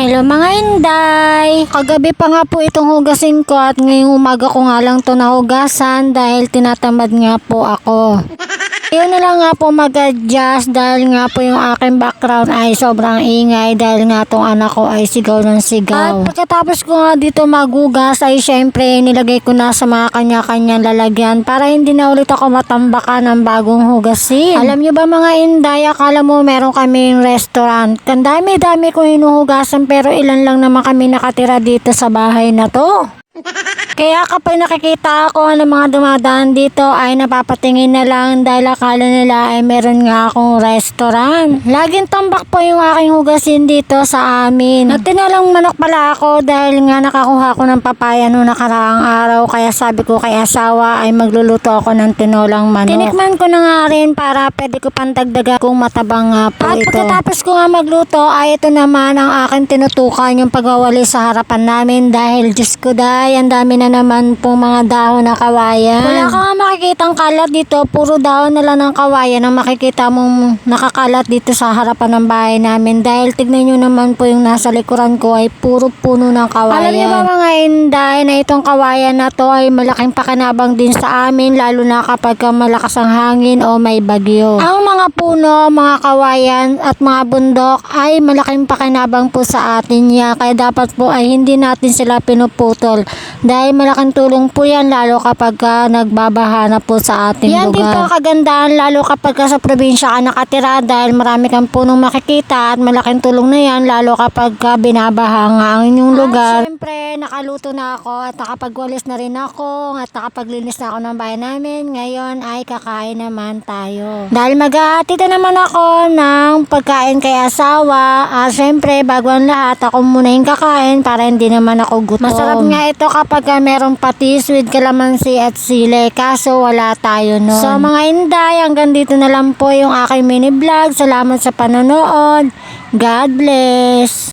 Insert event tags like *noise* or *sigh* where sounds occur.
Hello mga inday! Kagabi pa nga po itong hugasin ko at ngayong umaga ko nga lang to nahugasan dahil tinatamad nga po ako. Yun na lang nga po mag-adjust dahil nga po yung aking background ay sobrang ingay dahil nga tong anak ko ay sigaw ng sigaw. At pagkatapos ko nga dito magugas ay syempre nilagay ko na sa mga kanya-kanyang lalagyan para hindi na ulit ako matambakan ng bagong hugasin. Alam nyo ba mga inday, akala mo meron kaming restaurant. Kandami-dami ko hinuhugasan pero ilan lang naman kami nakatira dito sa bahay na to. *laughs* Kaya kapag nakikita ako ng mga dumadaan dito ay napapatingin na lang dahil akala nila ay meron nga akong restaurant. Laging tambak po yung aking hugasin dito sa amin. Nagtinalang manok pala ako dahil nga nakakuha ko ng papaya noong nakaraang araw kaya sabi ko kay asawa ay magluluto ako ng tinolang manok. Tinikman ko na nga rin para pwede ko pantagdagan kung matabang nga po At ito. pagkatapos ko nga magluto ay ito naman ang aking tinutukan yung pagwawali sa harapan namin dahil Diyos ko day, ang dami na naman po mga dahon na kawayan. Wala ka nga makikitang kalat dito, puro dahon na lang ng kawayan ang makikita mong nakakalat dito sa harapan ng bahay namin dahil tignan nyo naman po yung nasa likuran ko ay puro puno ng kawayan. Alam niyo ba mga inday na itong kawayan na to ay malaking pakinabang din sa amin lalo na kapag ka malakas ang hangin o may bagyo. Ang mga puno, mga kawayan at mga bundok ay malaking pakinabang po sa atin niya kaya dapat po ay hindi natin sila pinuputol dahil malaking tulong po yan lalo kapag ka nagbabaha na po sa ating Yan din lugar. po kagandahan lalo kapag ka sa probinsya ka nakatira dahil marami kang punong makikita at malaking tulong na yan lalo kapag ka binabaha nga ang inyong lugar. At syempre nakaluto na ako at nakapagwalis na rin ako at nakapaglinis na ako ng bahay namin. Ngayon ay kakain naman tayo. Dahil mag-ahatid na naman ako ng pagkain kay asawa. Ah, syempre bago ang lahat ako muna yung kakain para hindi naman ako gutom. Masarap nga ito kapag ka merong patis with kalamansi at sile kaso wala tayo nun. So mga inday hanggang dito na lang po yung aking mini vlog. Salamat sa panonood. God bless.